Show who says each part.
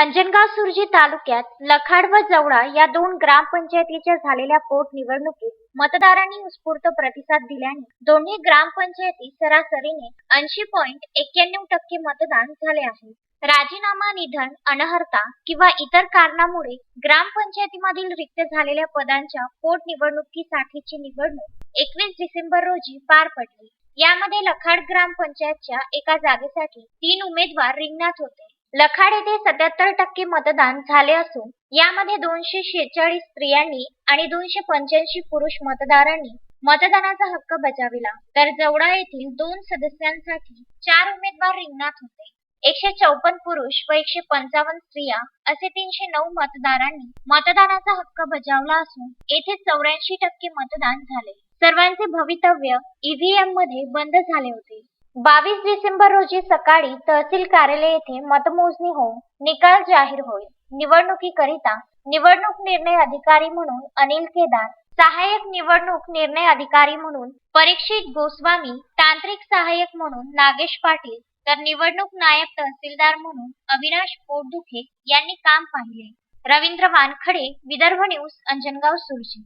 Speaker 1: अंजनगाव सुरजी तालुक्यात लखाड व जवळा या दोन ग्रामपंचायतीच्या झालेल्या पोटनिवडणुकीत मतदारांनी उत्स्फूर्त प्रतिसाद दिल्याने दोन्ही ग्रामपंचायती सरासरीने ऐंशी पॉईंट एक्क्याण्णव टक्के मतदान झाले आहे. राजीनामा निधन अनर्हता किंवा इतर कारणामुळे ग्रामपंचायतीमधील रिक्त झालेल्या पदांच्या पोटनिवडणुकीसाठीची निवडणूक एकवीस डिसेंबर रोजी पार पडली. यामध्ये लखाड ग्रामपंचायतच्या एका जागेसाठी तीन उमेदवार रिंगणात होते. लखाड येथे सत्याहत्तर टक्के मतदान झाले असून यामध्ये दोनशे शेहेचाळीस स्त्रियांनी आणि दोनशे पंच्याऐंशी पुरुष मतदारांनी मतदानाचा हक्क बजाविला. तर जवळा येथील दोन सदस्यांसाठी चार उमेदवार रिंगणात होते. एकशे चौपन्न पुरुष व एकशे पंचावन्न स्त्रिया असे तीनशे नऊ मतदारांनी मतदानाचा हक्क बजावला असून येथे चौऱ्याऐंशी टक्के मतदान झाले. सर्वांचे भवितव्य ईव्हीएममध्ये बंद झाले होते. बावीस डिसेंबर रोजी सकाळी तहसील कार्यालय येथे मतमोजणी होऊन निकाल जाहीर होईल. निवडणुकीकरिता निवडणूक निर्णय अधिकारी म्हणून अनिल केदार सहाय्यक निवडणूक निर्णय अधिकारी म्हणून परीक्षित गोस्वामी तांत्रिक सहाय्यक म्हणून नागेश पाटील तर निवडणूक नायब तहसीलदार म्हणून अविनाश पोटदुखे यांनी काम पाहिले. रवींद्र वानखडे विदर्भ न्यूज अंजनगाव सुरजी.